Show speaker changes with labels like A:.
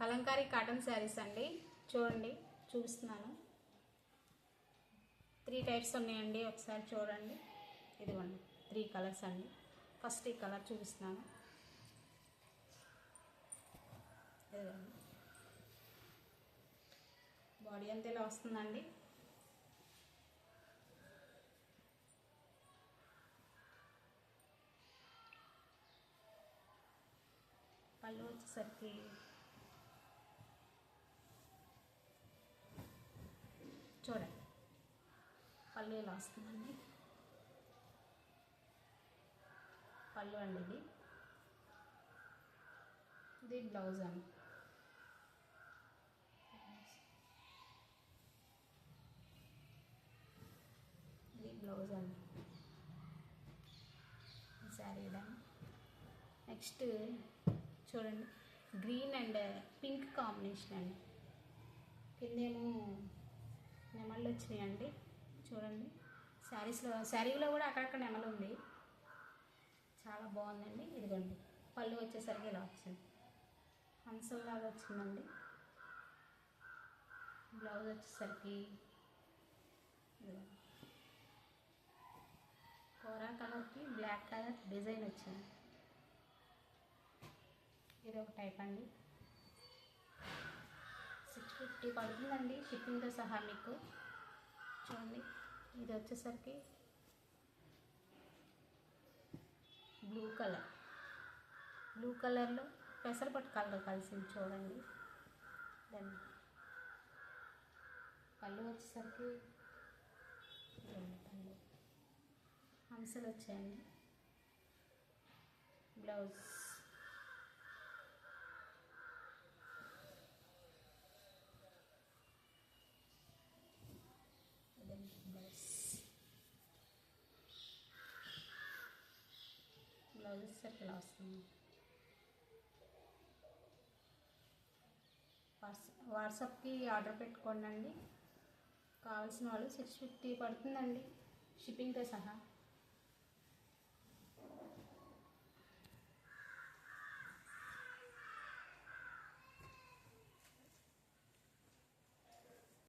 A: Kalamkari cotton saris అండి. చూడండి చూపిస్తున్నాను. త్రీ టైప్స్ ఉన్నాయండి ఒకసారి చూడండి. ఇదిగోండి త్రీ కలర్స్ అండి. ఫస్ట్ ఈ కలర్ చూపిస్తున్నాను. ఇదిగోండి. బాడీ అంతా ఇలా వస్తుందండి. పళ్ళు వచ్చేసరికి చూడండి పళ్ళు ఇలా వస్తుందండి పళ్ళు అండి ఇది. ఇది బ్లౌజ్ అండి. ఇది బ్లౌజ్ అండి. శారీ ఇదండి నెక్స్ట్ చూడండి. గ్రీన్ అండ్ పింక్ కాంబినేషన్ అండి. కిందేమో నెమళ్ళు వచ్చినాయండి. చూడండి. శారీస్లో శారీలో కూడా అక్కడక్కడ నెమలు ఉంది. చాలా బాగుందండి. ఇదిగోండి. పళ్ళు వచ్చేసరికి ఇలా వచ్చింది. హంసల్లాగా వచ్చిందండి. బ్లౌజ్ వచ్చేసరికి కోరా కలర్కి బ్లాక్ కలర్ డిజైన్ వచ్చింది. ఇది ఒక టైప్ అండి. ఫిఫ్టీ పడుతుందండి షిప్పింగ్తో సహా మీకు. చూడండి ఇది వచ్చేసరికి బ్లూ కలర్. బ్లూ కలర్లో పెసరపట్టు కలర్ కలిసింది చూడండి. దెన్ పళ్ళు వచ్చేసరికి పళ్ళు హంసలు వచ్చాయండి. బ్లౌజ్ ఇదండి బ్లౌజ్ బ్లౌజెస్ సర్కిల్ వస్తుంది వాట్సాప్కి ఆర్డర్ పెట్టుకోండి అండి కావాల్సిన వాళ్ళు సిక్స్ ఫిఫ్టీ పడుతుందండి. షిప్పింగ్తో సహా.